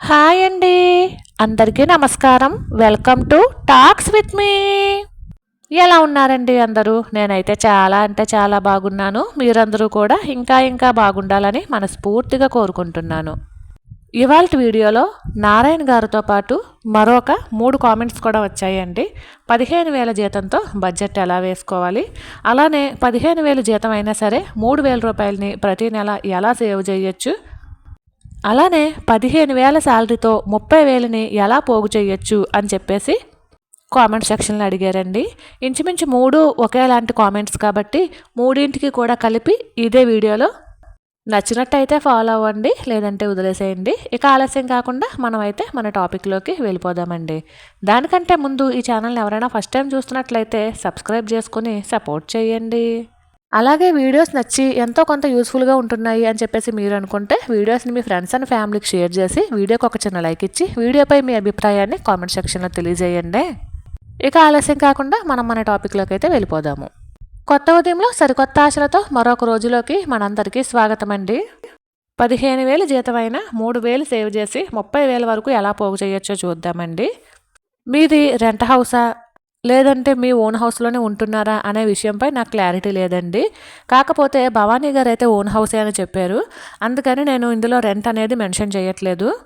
Hi అండి. అందరికీ నమస్కారం. Welcome to talks with me ఎలా ఉన్నారండి అందరూ? నేనైతే చాలా అంటే చాలా బాగున్నాను. మీరందరూ కూడా ఇంకా ఇంకా బాగుండాలని మనస్ఫూర్తిగా కోరుకుంటున్నాను. ఇవాళ వీడియోలో నారాయణ గారితో పాటు మరొక మూడు కామెంట్స్ కూడా వచ్చాయండి. పదిహేను వేల జీతంతో బడ్జెట్ ఎలా వేసుకోవాలి? అలానే పదిహేను వేలు జీతం అయినా సరే మూడు వేల రూపాయలని ప్రతి నెల ఎలా సేవ్ చేయొచ్చు? అలానే పదిహేను వేల శాలరీతో ముప్పై వేలని ఎలా పోగు చేయొచ్చు అని చెప్పేసి కామెంట్ సెక్షన్లో అడిగారండి. ఇంచుమించు మూడు ఒకేలాంటి కామెంట్స్ కాబట్టి మూడింటికి కూడా కలిపి ఇదే వీడియోలో నచ్చినట్టయితే ఫాలో అవ్వండి లేదంటే వదిలేసేయండి. ఇక ఆలస్యం కాకుండా మనమైతే మన టాపిక్లోకి వెళ్ళిపోదామండి. దానికంటే ముందు ఈ ఛానల్ని ఎవరైనా ఫస్ట్ టైం చూస్తున్నట్లయితే సబ్స్క్రైబ్ చేసుకుని సపోర్ట్ చేయండి. అలాగే వీడియోస్ నచ్చి ఎంతో కొంత యూస్ఫుల్గా ఉంటున్నాయి అని చెప్పేసి మీరు అనుకుంటే వీడియోస్ని మీ ఫ్రెండ్స్ అండ్ ఫ్యామిలీకి షేర్ చేసి వీడియోకి ఒక చిన్న లైక్ ఇచ్చి వీడియోపై మీ అభిప్రాయాన్ని కామెంట్ సెక్షన్లో తెలియజేయండి. ఇక ఆలస్యం కాకుండా మనం మన టాపిక్లోకి అయితే వెళ్ళిపోదాము. కొత్త ఉదయంలో సరికొత్త ఆశలతో మరొక రోజులోకి మనందరికీ స్వాగతం అండి పదిహేను వేలు జీతమైన మూడు వేలు సేవ్ చేసి ముప్పై వేల వరకు ఎలా పోగు చేయొచ్చో చూద్దామండి. మీది రెంట్ హౌసా? లేదంటే మీ ఓన్ హౌస్లోనే ఉంటున్నారా అనే విషయంపై నాకు క్లారిటీ లేదండి. కాకపోతే భవానీ గారు అయితే ఓన్ హౌసే అని చెప్పారు. అందుకని నేను ఇందులో రెంట్ అనేది మెన్షన్ చేయట్లేదు.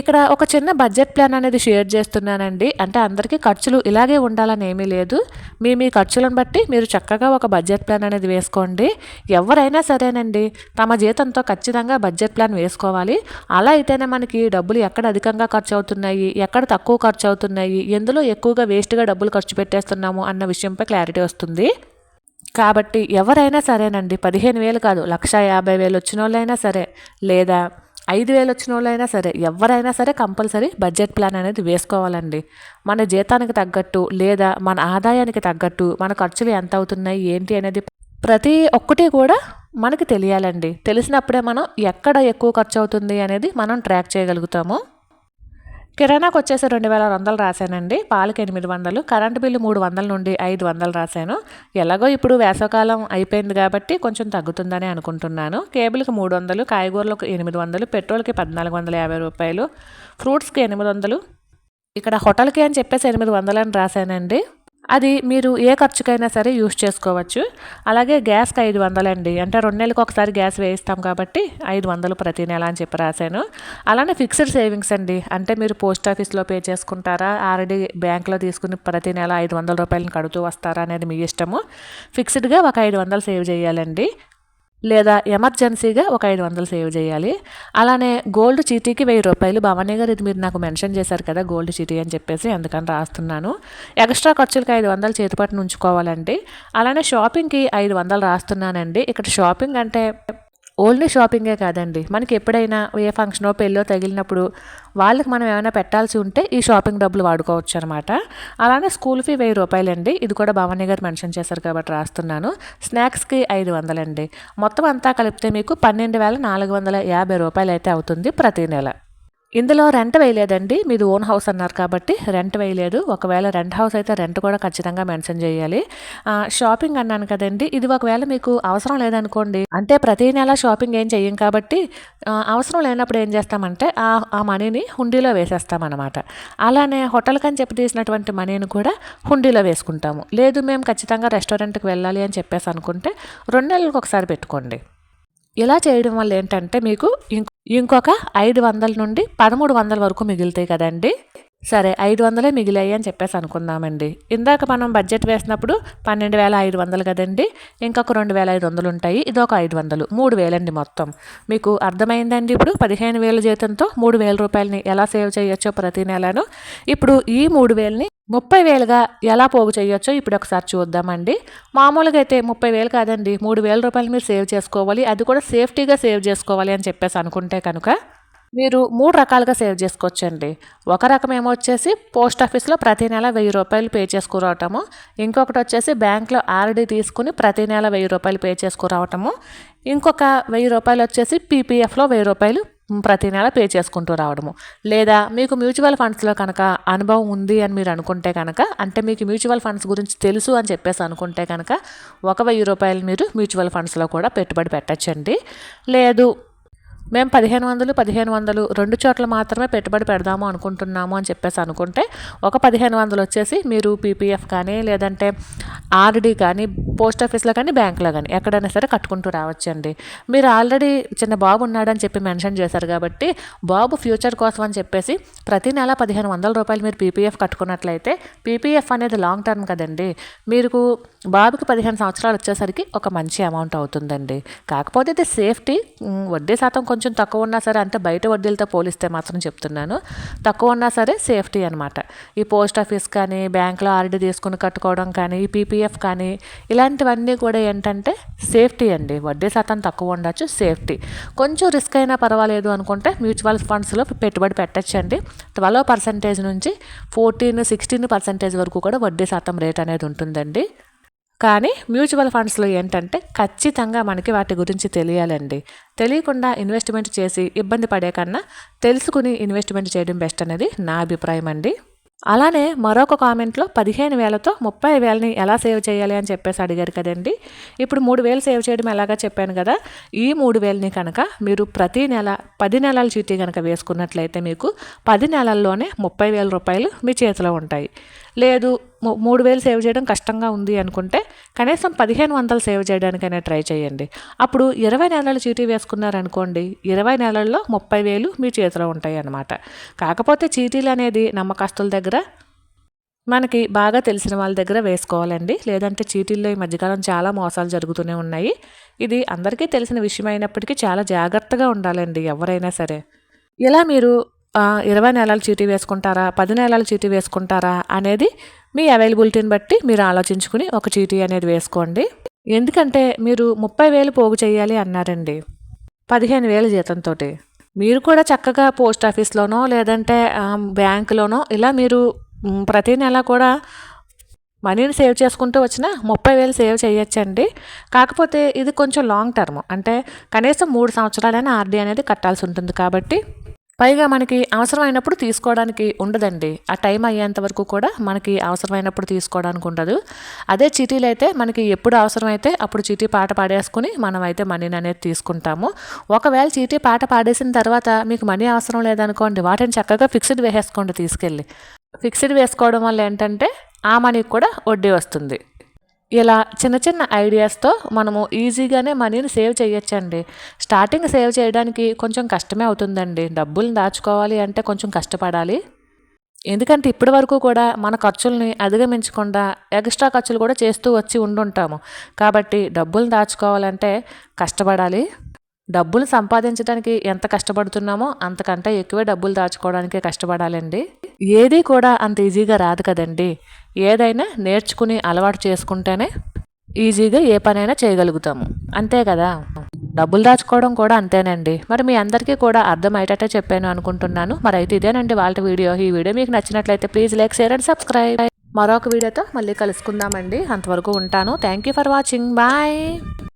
ఇక్కడ ఒక చిన్న బడ్జెట్ ప్లాన్ అనేది షేర్ చేస్తున్నానండి. అంటే అందరికీ ఖర్చులు ఇలాగే ఉండాలని ఏమీ లేదు. మీ మీ ఖర్చులను బట్టి మీరు చక్కగా ఒక బడ్జెట్ ప్లాన్ అనేది వేసుకోండి. ఎవరైనా సరేనండి తమ జీతంతో ఖచ్చితంగా బడ్జెట్ ప్లాన్ వేసుకోవాలి. అలా అయితేనే మనకి డబ్బులు ఎక్కడ అధికంగా ఖర్చు అవుతున్నాయి ఎక్కడ తక్కువ ఖర్చు అవుతున్నాయి ఎందులో ఎక్కువగా వేస్ట్గా డబ్బులు ఖర్చు పెట్టేస్తున్నాము అన్న విషయంపై క్లారిటీ వస్తుంది. కాబట్టి ఎవరైనా సరేనండి పదిహేను వేలు కాదు లక్ష యాభై వేలు వచ్చిన వాళ్ళైనా సరే లేదా ఐదు వేలు వచ్చిన వాళ్ళైనా సరే ఎవరైనా సరే కంపల్సరీ బడ్జెట్ ప్లాన్ అనేది వేసుకోవాలండి. మన జీతానికి తగ్గట్టు లేదా మన ఆదాయానికి తగ్గట్టు మన ఖర్చులు ఎంత అవుతున్నాయి ఏంటి అనేది ప్రతి ఒక్కటి కూడా మనకి తెలియాలండి. తెలిసినప్పుడే మనం ఎక్కడ ఎక్కువ ఖర్చు అవుతుంది అనేది మనం ట్రాక్ చేయగలుగుతాము. కిరాణాకు వచ్చేసి రెండు వేల వందలు రాశానండి. పాలకి ఎనిమిది వందలు కరెంటు బిల్లు మూడు వందల నుండి ఐదు వందలు రాశాను. ఎలాగో ఇప్పుడు వేసవకాలం అయిపోయింది కాబట్టి కొంచెం తగ్గుతుందని అనుకుంటున్నాను. కేబుల్కి మూడు వందలు కాయగూరలకు ఎనిమిది వందలు పెట్రోల్కి పద్నాలుగు వందల యాభై రూపాయలు ఫ్రూట్స్కి ఎనిమిది వందలు ఇక్కడ హోటల్కి అని చెప్పేసి ఎనిమిది వందలు అని రాశానండి. అది మీరు ఏ ఖర్చుకైనా సరే యూస్ చేసుకోవచ్చు. అలాగే గ్యాస్కి ఐదు వందలండి. అంటే రెండు నెలలకు ఒకసారి గ్యాస్ వేయిస్తాం కాబట్టి ఐదు వందలు ప్రతి నెల అని చెప్పి రాశాను. అలానే ఫిక్స్డ్ సేవింగ్స్ అండి. అంటే మీరు పోస్ట్ ఆఫీస్లో పే చేసుకుంటారా? ఆల్రెడీ బ్యాంక్లో తీసుకుని ప్రతి నెల ఐదు వందల రూపాయలను కడుతూ వస్తారా అనేది మీ ఇష్టము. ఫిక్స్డ్గా ఒక ఐదు వందలు సేవ్ చేయాలండి. లేదా ఎమర్జెన్సీగా ఒక ఐదు వందలు సేవ్ చేయాలి. అలానే గోల్డ్ చీటీకి వెయ్యి రూపాయలు. భవానీ గారు ఇది మీరు నాకు మెన్షన్ చేశారు కదా గోల్డ్ చీటీ అని చెప్పేసి అందుకని రాస్తున్నాను. ఎక్స్ట్రా ఖర్చులకి ఐదు వందలు చేతిపట్టును ఉంచుకోవాలండి. అలానే షాపింగ్కి ఐదు వందలు రాస్తున్నానండి. ఇక్కడ షాపింగ్ అంటే ఓన్లీ షాపింగే కాదండి. మనకి ఎప్పుడైనా ఏ ఫంక్షనో పెళ్ళో తగిలినప్పుడు వాళ్ళకి మనం ఏమైనా పెట్టాల్సి ఉంటే ఈ షాపింగ్ డబ్బులు వాడుకోవచ్చు అనమాట అలానే స్కూల్ ఫీ వెయ్యి రూపాయలండి. ఇది కూడా భవానీ గారు మెన్షన్ చేశారు కాబట్టి రాస్తున్నాను. స్నాక్స్కి ఐదు వందలండి. మొత్తం అంతా కలిపితే మీకు పన్నెండు వేల నాలుగు వందల యాభై రూపాయలు అయితే అవుతుంది ప్రతి నెల. ఇందులో రెంట్ వేయలేదండి. మీది ఓన్ హౌస్ అన్నారు కాబట్టి రెంట్ వేయలేదు. ఒకవేళ రెంట్ హౌస్ అయితే రెంట్ కూడా ఖచ్చితంగా మెన్షన్ చేయాలి. షాపింగ్ అన్నాను కదండి. ఇది ఒకవేళ మీకు అవసరం లేదనుకోండి అంటే ప్రతి నెల షాపింగ్ ఏం చెయ్యం కాబట్టి అవసరం లేనప్పుడు ఏం చేస్తామంటే ఆ ఆ మనీని హుండీలో వేసేస్తామన్నమాట. అలానే హోటల్కి అని చెప్పి తీసినటువంటి మనీని కూడా హుండీలో వేసుకుంటాము. లేదు మేము ఖచ్చితంగా రెస్టారెంట్కి వెళ్ళాలి అని చెప్పేసి అనుకుంటే రెండు నెలలకు ఒకసారి పెట్టుకోండి. ఇలా చేయడం వల్ల ఏంటంటే మీకు ఇంకొక ఐదు వందల నుండి పదమూడు వందల వరకు మిగులుతాయి కదండి. సరే ఐదు వందలే మిగిలాయి అని చెప్పేసి అనుకుందామండి. ఇందాక మనం బడ్జెట్ వేసినప్పుడు పన్నెండు వేల ఐదు వందలు కదండి ఇంకొక రెండు వేల ఐదు వందలు ఉంటాయి ఇది ఒక ఐదు వందలు మూడు వేలండి మొత్తం. మీకు అర్థమైందండి ఇప్పుడు? పదిహేను వేల జీతంతో మూడు వేల రూపాయలని ఎలా సేవ్ చేయొచ్చో ప్రతి నెలను. ఇప్పుడు ఈ మూడు వేలని ముప్పై వేలుగా ఎలా పోగు చేయొచ్చో ఇప్పుడు ఒకసారి చూద్దామండి. మామూలుగా అయితే ముప్పై వేలు కాదండి. మూడు వేల రూపాయలు మీరు సేవ్ చేసుకోవాలి. అది కూడా సేఫ్టీగా సేవ్ చేసుకోవాలి అని చెప్పేసి అనుకుంటే కనుక మీరు మూడు రకాలుగా సేవ్ చేసుకోవచ్చండి. ఒక రకం ఏమో వచ్చేసి పోస్ట్ ఆఫీస్లో ప్రతి నెల వెయ్యి రూపాయలు పే చేసుకురావటము. ఇంకొకటి వచ్చేసి బ్యాంక్లో ఆర్డీ తీసుకుని ప్రతి నెల వెయ్యి రూపాయలు పే చేసుకురావటము. ఇంకొక వెయ్యి రూపాయలు వచ్చేసి పీపీఎఫ్లో వెయ్యి రూపాయలు ప్రతి నెల పే చేసుకుంటూ రావడము. లేదా మీకు మ్యూచువల్ ఫండ్స్లో కనుక అనుభవం ఉంది అని మీరు అనుకుంటే కనుక అంటే మీకు మ్యూచువల్ ఫండ్స్ గురించి తెలుసు అని చెప్పేసి అనుకుంటే కనుక ఒక వెయ్యి రూపాయలు మీరు మ్యూచువల్ ఫండ్స్లో కూడా పెట్టుబడి పెట్టచ్చండి. లేదు మేము పదిహేను వందలు పదిహేను వందలు రెండు చోట్ల మాత్రమే పెట్టుబడి పెడదాము అనుకుంటున్నాము అని చెప్పేసి అనుకుంటే ఒక పదిహేను వందలు వచ్చేసి మీరు పీపీఎఫ్ కానీ లేదంటే ఆర్డీ కానీ పోస్ట్ ఆఫీస్లో కానీ బ్యాంకులో కానీ ఎక్కడైనా సరే కట్టుకుంటూ రావచ్చండి. మీరు ఆల్రెడీ చిన్న బాబు ఉన్నాడని చెప్పి మెన్షన్ చేశారు కాబట్టి బాబు ఫ్యూచర్ కోసం అని చెప్పేసి ప్రతి నెల పదిహేను వందల రూపాయలు మీరు పీపీఎఫ్ కట్టుకున్నట్లయితే పీపీఎఫ్ అనేది లాంగ్ టర్మ్ కదండి. మీకు బాబుకి పదిహేను సంవత్సరాలు వచ్చేసరికి ఒక మంచి అమౌంట్ అవుతుందండి. కాకపోతే ఇది సేఫ్టీ వడ్డీ శాతం కొంచెం కొంచెం తక్కువ ఉన్నా సరే అంతే బయట వడ్డీలతో పోలిస్తే మాత్రం చెప్తున్నాను. తక్కువ ఉన్నా సరే సేఫ్టీ అనమాట ఈ పోస్ట్ ఆఫీస్ కానీ బ్యాంక్లో ఆర్డీ తీసుకుని కట్టుకోవడం కానీ ఈ పీపీఎఫ్ కానీ ఇలాంటివన్నీ కూడా ఏంటంటే సేఫ్టీ అండి. వడ్డీ శాతం తక్కువ ఉండొచ్చు సేఫ్టీ. కొంచెం రిస్క్ అయినా పర్వాలేదు అనుకుంటే మ్యూచువల్ ఫండ్స్లో పెట్టుబడి పెట్టచ్చండి. ట్వెల్వ్ పర్సెంటేజ్ నుంచి ఫోర్టీన్ సిక్స్టీన్ పర్సెంటేజ్ వరకు కూడా వడ్డీ శాతం రేట్ అనేది ఉంటుందండి. కానీ మ్యూచువల్ ఫండ్స్లో ఏంటంటే ఖచ్చితంగా మనకి వాటి గురించి తెలియాలండి. తెలియకుండా ఇన్వెస్ట్మెంట్ చేసి ఇబ్బంది పడే కన్నా తెలుసుకుని ఇన్వెస్ట్మెంట్ చేయడం బెస్ట్ అనేది నా అభిప్రాయం అండి. అలానే మరొక కామెంట్లో పదిహేను వేలతో ముప్పై వేలని ఎలా సేవ్ చేయాలి అని చెప్పేసి అడిగారు కదండి. ఇప్పుడు మూడు వేలు సేవ్ చేయడం ఎలాగా చెప్పాను కదా ఈ మూడు వేలని కనుక మీరు ప్రతి నెల పది నెలల చీటీ కనుక వేసుకున్నట్లయితే మీకు పది నెలల్లోనే ముప్పై వేల రూపాయలు మీ చేతిలో ఉంటాయి. లేదు మూడు వేలు సేవ్ చేయడం కష్టంగా ఉంది అనుకుంటే కనీసం పదిహేను వందలు సేవ్ చేయడానికైనా ట్రై చేయండి. అప్పుడు ఇరవై నెలలు చీటీ వేసుకున్నారనుకోండి ఇరవై నెలల్లో ముప్పై వేలు మీ చేతిలో ఉంటాయి అన్నమాట కాకపోతే చీటీలు అనేది నమ్మకస్తుల దగ్గర మనకి బాగా తెలిసిన వాళ్ళ దగ్గర వేసుకోవాలండి. లేదంటే చీటీల్లో ఈ మధ్యకాలం చాలా మోసాలు జరుగుతూనే ఉన్నాయి. ఇది అందరికీ తెలిసిన విషయం అయినప్పటికీ చాలా జాగ్రత్తగా ఉండాలండి ఎవరైనా సరే. ఇలా మీరు ఇరవై నెలల చీటీ వేసుకుంటారా పది నెలల చీటీ వేసుకుంటారా అనేది మీ అవైలబిలిటీని బట్టి మీరు ఆలోచించుకుని ఒక చీటీ అనేది వేసుకోండి. ఎందుకంటే మీరు ముప్పై వేలు పోగు చేయాలి అన్నారండి. పదిహేను వేల జీతంతో మీరు కూడా చక్కగా పోస్ట్ ఆఫీస్లోనో లేదంటే బ్యాంకులోనో ఇలా మీరు ప్రతి నెల కూడా మనీని సేవ్ చేసుకుంటూ వచ్చిన ముప్పై వేలు సేవ్ చేయొచ్చండి. కాకపోతే ఇది కొంచెం లాంగ్ టర్మ్. అంటే కనీసం మూడు సంవత్సరాలైనా ఆర్డీ అనేది కట్టాల్సి ఉంటుంది కాబట్టి పైగా మనకి అవసరమైనప్పుడు తీసుకోవడానికి ఉండదండి. ఆ టైం అయ్యేంత వరకు కూడా మనకి అవసరమైనప్పుడు తీసుకోవడానికి ఉండదు. అదే చీటీలు అయితే మనకి ఎప్పుడు అవసరమైతే అప్పుడు చీటీ పాట పాడేసుకుని మనం అయితే మనీని అనేది తీసుకుంటాము. ఒకవేళ చీటీ పాట పాడేసిన తర్వాత మీకు మనీ అవసరం లేదనుకోండి వాటిని చక్కగా ఫిక్స్డ్ వేసేసుకోండి తీసుకెళ్ళి. ఫిక్స్డ్ వేసుకోవడం వల్ల ఏంటంటే ఆ మనీకి కూడా వడ్డీ వస్తుంది. ఇలా చిన్న చిన్న ఐడియాస్తో మనము ఈజీగానే మనీని సేవ్ చేయొచ్చండి. స్టార్టింగ్ సేవ్ చేయడానికి కొంచెం కష్టమే అవుతుందండి. డబ్బుల్ని దాచుకోవాలి అంటే కొంచెం కష్టపడాలి. ఎందుకంటే ఇప్పటి వరకు కూడా మన ఖర్చుల్ని అధిగమించకుండా ఎక్స్ట్రా ఖర్చులు కూడా చేస్తూ వచ్చి ఉండుంటాము. కాబట్టి డబ్బులు దాచుకోవాలంటే కష్టపడాలి. డబ్బులు సంపాదించడానికి ఎంత కష్టపడుతున్నామో అంతకంటే ఎక్కువే డబ్బులు దాచుకోవడానికే కష్టపడాలండి. ఏది కూడా అంత ఈజీగా రాదు కదండి. ఏదైనా నేర్చుకుని అలవాటు చేసుకుంటేనే ఈజీగా ఏ పనైనా చేయగలుగుతాము. అంతే కదా? డబ్బులు దాచుకోవడం కూడా అంతేనండి. మరి మీ అందరికీ కూడా అర్థమయ్యేటట్టే చెప్పాను అనుకుంటున్నాను. మరి అయితే ఇదేనండి వాళ్ళ వీడియో. ఈ వీడియో మీకు నచ్చినట్లయితే please like share and subscribe. మరొక వీడియోతో మళ్ళీ కలుసుకుందామండి. అంతవరకు ఉంటాను. Thank you for watching. Bye.